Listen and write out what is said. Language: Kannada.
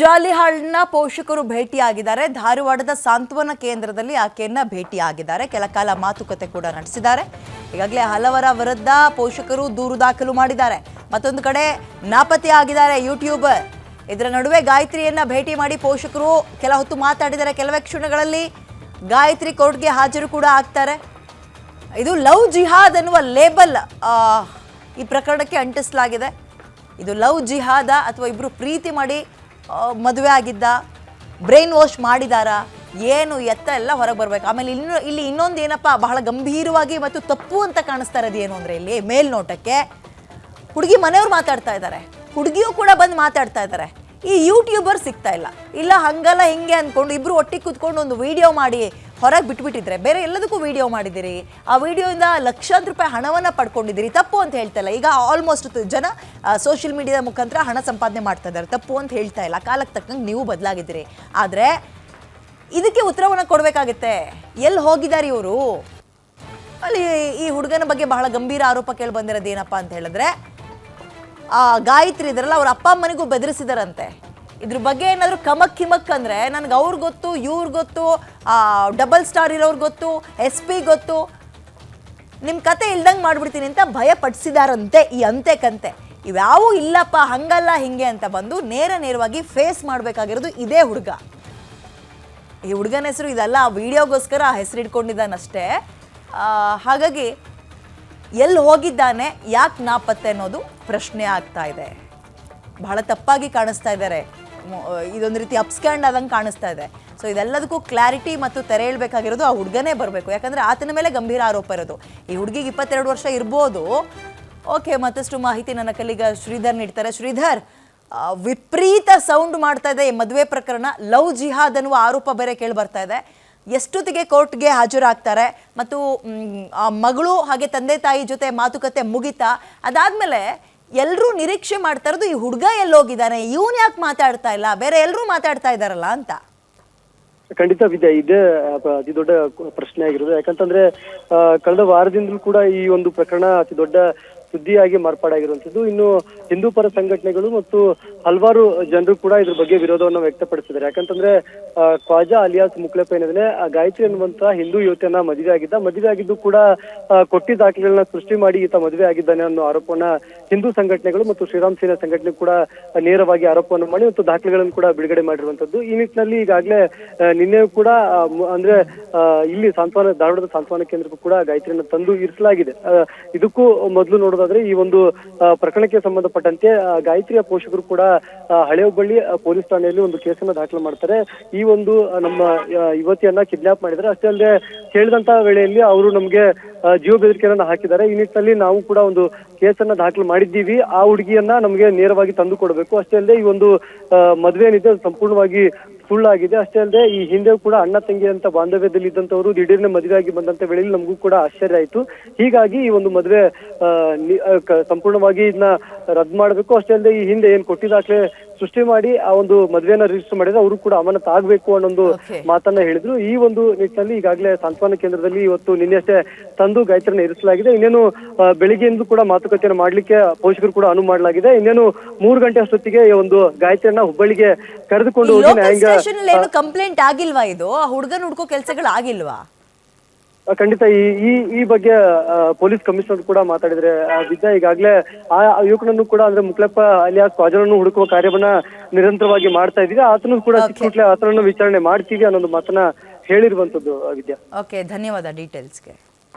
ಜಾಲಿಹಾಳ್ನ ಪೋಷಕರು ಭೇಟಿಯಾಗಿದ್ದಾರೆ. ಧಾರವಾಡದ ಸಾಂತ್ವನ ಕೇಂದ್ರದಲ್ಲಿ ಆಕೆಯನ್ನ ಭೇಟಿಯಾಗಿದ್ದಾರೆ. ಕೆಲ ಕಾಲ ಮಾತುಕತೆ ಕೂಡ ನಡೆಸಿದ್ದಾರೆ. ಈಗಾಗಲೇ ಹಲವರ ವಿರುದ್ಧ ಪೋಷಕರು ದೂರು ದಾಖಲು ಮಾಡಿದ್ದಾರೆ. ಮತ್ತೊಂದು ಕಡೆ ನಾಪತ್ತೆ ಆಗಿದ್ದಾರೆ ಯೂಟ್ಯೂಬರ್. ಇದರ ನಡುವೆ ಗಾಯತ್ರಿಯನ್ನ ಭೇಟಿ ಮಾಡಿ ಪೋಷಕರು ಕೆಲ ಹೊತ್ತು ಮಾತಾಡಿದ್ದಾರೆ. ಕೆಲವೇ ಕ್ಷಣಗಳಲ್ಲಿ ಗಾಯತ್ರಿ ಕೋರ್ಟ್ಗೆ ಹಾಜರು ಕೂಡ ಆಗ್ತಾರೆ. ಇದು ಲವ್ ಜಿಹಾದ್ ಅನ್ನುವ ಲೇಬಲ್ ಈ ಪ್ರಕರಣಕ್ಕೆ ಅಂಟಿಸಲಾಗಿದೆ. ಇದು ಲವ್ ಜಿಹಾದ ಅಥವಾ ಇಬ್ರು ಪ್ರೀತಿ ಮಾಡಿ ಮದುವೆ ಆಗಿದ್ದ ಬ್ರೈನ್ ವಾಶ್ ಮಾಡಿದಾರಾ, ಏನು ಎತ್ತ ಎಲ್ಲ ಹೊರಗೆ ಬರಬೇಕು. ಆಮೇಲೆ ಇನ್ನು, ಇಲ್ಲಿ ಇನ್ನೊಂದು ಏನಪ್ಪ, ಬಹಳ ಗಂಭೀರವಾಗಿ ಮತ್ತು ತಪ್ಪು ಅಂತ ಕಾಣಿಸ್ತಾ ಇರೋದು ಏನು ಅಂದರೆ ಇಲ್ಲಿ ಮೇಲ್ನೋಟಕ್ಕೆ ಹುಡುಗಿ ಮನೆಯವ್ರು ಮಾತಾಡ್ತಾ ಇದ್ದಾರೆ ಹುಡುಗಿಯೂ ಕೂಡ ಬಂದು ಮಾತಾಡ್ತಾ ಇದ್ದಾರೆ ಈ ಯೂಟ್ಯೂಬರ್ ಸಿಗ್ತಾ ಇಲ್ಲ. ಇಲ್ಲ, ಹಂಗಲ್ಲ, ಹಿಂಗೆ ಅಂದ್ಕೊಂಡು ಇಬ್ಬರು ಒಟ್ಟಿಗೆ ಕೂತ್ಕೊಂಡು ಒಂದು ವಿಡಿಯೋ ಮಾಡಿ ಹೊರಗೆ ಬಿಟ್ಬಿಟ್ಟಿದ್ರೆ ಬೇರೆ ಎಲ್ಲದಕ್ಕೂ ವಿಡಿಯೋ ಮಾಡಿದಿರಿ ಆ ವಿಡಿಯೋಯಿಂದ ಲಕ್ಷಾಂತರ ರೂಪಾಯಿ ಹಣವನ್ನು ಪಡ್ಕೊಂಡಿದ್ದೀರಿ. ತಪ್ಪು ಅಂತ ಹೇಳ್ತಾ ಇಲ್ಲ. ಈಗ ಆಲ್ಮೋಸ್ಟ್ ಜನ ಸೋಷಿಯಲ್ ಮೀಡಿಯಾದ ಮುಖಾಂತರ ಹಣ ಸಂಪಾದನೆ ಮಾಡ್ತಾ ಇದ್ದಾರೆ. ತಪ್ಪು ಅಂತ ಹೇಳ್ತಾ ಇಲ್ಲ. ಕಾಲಕ್ಕೆ ತಕ್ಕಂಗೆ ನೀವು ಬದಲಾಗಿದ್ದೀರಿ. ಆದರೆ ಇದಕ್ಕೆ ಉತ್ತರವನ್ನು ಕೊಡಬೇಕಾಗುತ್ತೆ. ಎಲ್ಲಿ ಹೋಗಿದ್ದಾರೆ ಇವರು? ಅಲ್ಲಿ ಈ ಹುಡುಗನ ಬಗ್ಗೆ ಬಹಳ ಗಂಭೀರ ಆರೋಪ ಕೇಳಿ ಬಂದಿರೋದು ಏನಪ್ಪ ಅಂತ ಹೇಳಿದ್ರೆ, ಆ ಗಾಯತ್ರಿ ಇದಾರಲ್ಲ, ಅವ್ರ ಅಪ್ಪ ಅಮ್ಮನಿಗೂ ಬೆದರಿಸಿದಾರಂತೆ. ಇದ್ರ ಬಗ್ಗೆ ಏನಾದರೂ ಕಮಕ್ ಕಿಮಕ್ ಅಂದ್ರೆ ನನಗೆ ಅವ್ರು ಗೊತ್ತು ಇವ್ರ ಗೊತ್ತು ಡಬಲ್ ಸ್ಟಾರ್ ಇರೋರು ಗೊತ್ತು ಎಸ್ ಪಿ ಗೊತ್ತು. ನಿಮ್ಮ ಕತೆ ಇಲ್ದಂಗೆ ಮಾಡ್ಬಿಡ್ತೀನಿ ಅಂತ ಭಯ ಪಡಿಸಿದಾರಂತೆ ಈ ಅಂತೆ ಕಂತೆ. ಇವ್ಯಾವೂ ಇಲ್ಲಪ್ಪ ಹಂಗಲ್ಲ ಹಿಂಗೆ ಅಂತ ಬಂದು ನೇರ ನೇರವಾಗಿ ಫೇಸ್ ಮಾಡಬೇಕಾಗಿರೋದು ಇದೇ ಹುಡುಗ. ಈ ಹುಡುಗನ ಹೆಸರು ಇದಲ್ಲ ಆ ವಿಡಿಯೋಗೋಸ್ಕರ ಆ ಹೆಸರು ಇಟ್ಕೊಂಡಿದ್ದಾನಷ್ಟೇ. ಆ, ಹಾಗಾಗಿ ಎಲ್ಲಿ ಹೋಗಿದ್ದಾನೆ ಯಾಕೆ ನಾಪತ್ತೆ ಅನ್ನೋದು ಪ್ರಶ್ನೆ ಆಗ್ತಾ ಇದೆ. ಬಹಳ ತಪ್ಪಾಗಿ ಕಾಣಿಸ್ತಾ ಇದ್ದಾರೆ ಇದೊಂದು ರೀತಿ ಅಪ್ಸ್ಕ್ಯಾಂಡ್ ಆದಂಗೆ ಕಾಣಿಸ್ತಾ ಇದೆ. ಸೊ ಇದೆಲ್ಲದಕ್ಕೂ ಕ್ಲಾರಿಟಿ ಮತ್ತು ತೆರೆ ಹೇಳ್ಬೇಕಾಗಿರೋದು ಆ ಹುಡುಗನೇ ಬರಬೇಕು. ಯಾಕಂದರೆ ಆತನ ಮೇಲೆ ಗಂಭೀರ ಆರೋಪ ಇರೋದು. ಈ ಹುಡುಗಿಗೆ ಇಪ್ಪತ್ತೆರಡು ವರ್ಷ ಇರ್ಬೋದು. ಓಕೆ ಮತ್ತಷ್ಟು ಮಾಹಿತಿ ನನ್ನ ಕಲ್ಲಿಗ ಶ್ರೀಧರ್ ನೀಡ್ತಾರೆ. ಶ್ರೀಧರ್ ವಿಪರೀತ ಸೌಂಡ್ ಮಾಡ್ತಾ ಇದೆ ಈ ಮದುವೆ ಪ್ರಕರಣ. ಲವ್ ಜಿಹಾದ್ ಅನ್ನುವ ಆರೋಪ ಬೇರೆ ಕೇಳಿ ಬರ್ತಾ ಇದೆ. ಎಷ್ಟೊತ್ತಿಗೆ ಕೋರ್ಟ್ಗೆ ಹಾಜರಾಗ್ತಾರೆ? ಮತ್ತು ಮಗಳು ಹಾಗೆ ತಂದೆ ತಾಯಿ ಜೊತೆ ಮಾತುಕತೆ ಮುಗಿತಾ? ಅದಾದ್ಮೇಲೆ ಎಲ್ಲರೂ ನಿರೀಕ್ಷೆ ಮಾಡ್ತಾ ಇರೋದು ಈ ಹುಡುಗ ಎಲ್ಲೋಗಿದ್ದಾನೆ, ಇವನ್ ಯಾಕೆ ಮಾತಾಡ್ತಾ ಇಲ್ಲ, ಬೇರೆ ಎಲ್ಲರೂ ಮಾತಾಡ್ತಾ ಇದಾರಲ್ಲ ಅಂತ? ಖಂಡಿತ ವಿದ್ಯೆ, ಇದೇ ಅತಿ ದೊಡ್ಡ ಪ್ರಶ್ನೆ ಆಗಿರೋದು. ಯಾಕಂತಂದ್ರೆ ಕಳೆದ ವಾರದಿಂದಲೂ ಕೂಡ ಈ ಒಂದು ಪ್ರಕರಣ ಅತಿ ದೊಡ್ಡ ಸುದ್ದಿಯಾಗಿ ಮಾರ್ಪಾಡಾಗಿರುವಂತದ್ದು ಇನ್ನು ಹಿಂದೂ ಪರ ಸಂಘಟನೆಗಳು ಮತ್ತು ಹಲವಾರು ಜನರು ಕೂಡ ಇದ್ರ ಬಗ್ಗೆ ವಿರೋಧವನ್ನು ವ್ಯಕ್ತಪಡಿಸಿದ್ದಾರೆ. ಯಾಕಂತಂದ್ರೆ ಖ್ವಾಜಾ ಅಲಿಯಾಸ್ ಮುಕ್ಲೆಪ್ಪ ಏನಿದ್ರೆ ಆ, ಗಾಯತ್ರಿ ಅನ್ನುವಂತ ಹಿಂದೂ ಯುವತಿಯನ್ನ ಮದುವೆ ಆಗಿದ್ದ. ಮದುವೆ ಆಗಿದ್ದು ಕೂಡ ಕೊಟ್ಟಿ ದಾಖಲೆಗಳನ್ನ ಸೃಷ್ಟಿ ಮಾಡಿ ಈತ ಮದುವೆ ಆಗಿದ್ದಾನೆ ಅನ್ನೋ ಆರೋಪವನ್ನ ಹಿಂದೂ ಸಂಘಟನೆಗಳು ಮತ್ತು ಶ್ರೀರಾಮ್ ಸೇನಾ ಸಂಘಟನೆ ಕೂಡ ನೇರವಾಗಿ ಆರೋಪವನ್ನು ಮಾಡಿ ಮತ್ತು ದಾಖಲೆಗಳನ್ನು ಕೂಡ ಬಿಡುಗಡೆ ಮಾಡಿರುವಂತದ್ದು ಈ ನಿಟ್ಟಿನಲ್ಲಿ ಈಗಾಗಲೇ ನಿನ್ನೆ ಕೂಡ ಅಂದ್ರೆ ಇಲ್ಲಿ ಸಾಂತ್ವನ, ಧಾರವಾಡದ ಸಾಂತ್ವನ ಕೇಂದ್ರಕ್ಕೂ ಕೂಡ ಗಾಯತ್ರಿಯನ್ನು ತಂದು ಇರಿಸಲಾಗಿದೆ. ಇದಕ್ಕೂ ಮೊದಲು ನೋಡೋದಾದ್ರೆ ಈ ಒಂದು ಪ್ರಕರಣಕ್ಕೆ ಸಂಬಂಧಪಟ್ಟಂತೆ ಗಾಯತ್ರಿಯ ಪೋಷಕರು ಕೂಡ ಹಳೆ ಹುಬ್ಬಳ್ಳಿ ಪೊಲೀಸ್ ಠಾಣೆಯಲ್ಲಿ ಒಂದು ಕೇಸನ್ನ ದಾಖಲು ಮಾಡ್ತಾರೆ. ಈ ಒಂದು ನಮ್ಮ ಯುವತಿಯನ್ನ ಕಿಡ್ನಾಪ್ ಮಾಡಿದ್ರೆ ಅಷ್ಟೇ ಅಲ್ಲದೆ ಕೇಳಿದಂತ ವೇಳೆಯಲ್ಲಿ ಅವರು ನಮ್ಗೆ ಜೀವ ಬೆದರಿಕೆಯನ್ನ ಹಾಕಿದ್ದಾರೆ. ಈ ನಿಟ್ಟಿನಲ್ಲಿ ನಾವು ಕೂಡ ಒಂದು ಕೇಸನ್ನ ದಾಖಲು ಮಾಡಿದ್ದೀವಿ. ಆ ಹುಡುಗಿಯನ್ನ ನಮಗೆ ನೇರವಾಗಿ ತಂದು ಕೊಡಬೇಕು. ಅಷ್ಟೇ ಅಲ್ಲದೆ ಈ ಒಂದು ಮದುವೆ ಏನಿದೆ ಸಂಪೂರ್ಣವಾಗಿ ಸುಳ್ಳಾಗಿದೆ. ಅಷ್ಟೇ ಅಲ್ಲದೆ ಈ ಹಿಂದೆ ಕೂಡ ಅಣ್ಣ ತಂಗಿ ಅಂತ ಬಾಂಧವ್ಯದಲ್ಲಿ ಇದ್ದಂತವರು ದಿಢೀರ್ನೆ ಮದುವೆ ಆಗಿ ಬಂದಂತ ವೇಳೆಯಲ್ಲಿ ನಮಗೂ ಕೂಡ ಆಶ್ಚರ್ಯ ಆಯ್ತು. ಹೀಗಾಗಿ ಈ ಒಂದು ಮದುವೆ ಸಂಪೂರ್ಣವಾಗಿ ಇದನ್ನ ರದ್ದು ಮಾಡಬೇಕು. ಅಷ್ಟೇ ಅಲ್ಲದೆ ಈ ಹಿಂದೆ ಏನ್ ಕೊಟ್ಟಿದಾಗಲೇ ಸೃಷ್ಟಿ ಮಾಡಿ ಆ ಒಂದು ಮದುವೆಯನ್ನ ರಿಜಿಸ್ಟರ್ ಮಾಡಿದ್ರೆ ಅವರು ಕೂಡ ಅಮಾನತ್ ಆಗ್ಬೇಕು ಅನ್ನೋ ಒಂದು ಮಾತನ್ನ ಹೇಳಿದ್ರು. ಈ ಒಂದು ನಿಟ್ಟಿನಲ್ಲಿ ಈಗಾಗಲೇ ಸಾಂತ್ವನ ಕೇಂದ್ರದಲ್ಲಿ ಇವತ್ತು ನಿನ್ನೆಷ್ಟೇ ತಂದು ಗಾಯತ್ರಿನ ಇರಿಸಲಾಗಿದೆ. ಇನ್ನೇನು ಬೆಳಿಗ್ಗೆಯಿಂದ ಕೂಡ ಮಾತುಕತೆಯನ್ನು ಮಾಡ್ಲಿಕ್ಕೆ ಪೋಷಕರು ಕೂಡ ಅನುವು ಮಾಡಲಾಗಿದೆ. ಇನ್ನೇನು ಮೂರು ಗಂಟೆ ಅಷ್ಟೊತ್ತಿಗೆ ಈ ಒಂದು ಗಾಯತ್ರಿಯನ್ನ ಹುಬ್ಬಳ್ಳಿಗೆ ಕರೆದುಕೊಂಡು ಹೋಗಿ ನ್ಯಾಯಾಂಗ ಕಂಪ್ಲೇಂಟ್ ಆಗಿಲ್ವಾ ಇದು? ಆ ಹುಡುಗನ ಹುಡ್ಕೋ ಕೆಲಸಗಳು ಆಗಿಲ್ವಾ? ಖಂಡಿತ ಈ ಈ ಈ ಬಗ್ಗೆ ಪೊಲೀಸ್ ಕಮಿಷನರ್ ಕೂಡ ಮಾತಾಡಿದ್ರೆ ವಿದ್ಯಾ ಈಗಾಗಲೇ ಆ ಯುವಕನನ್ನು ಕೂಡ ಅಂದ್ರೆ ಮುಕ್ಲಪ್ಪ ಅಲಿಯಾಸ್ ಕ್ವಾಜನನ್ನು ಹುಡುಕುವ ಕಾರ್ಯವನ್ನ ನಿರಂತರವಾಗಿ ಮಾಡ್ತಾ ಇದೀವಿ ಆತನು ಕೂಡ ಆತನನ್ನು ವಿಚಾರಣೆ ಮಾಡ್ತೀವಿ ಅನ್ನೋದು ಮಾತನ್ನ ಹೇಳಿರುವಂತದ್ದು ವಿದ್ಯಾ. ಓಕೆ ಧನ್ಯವಾದ ಡೀಟೇಲ್ಸ್ಗೆ.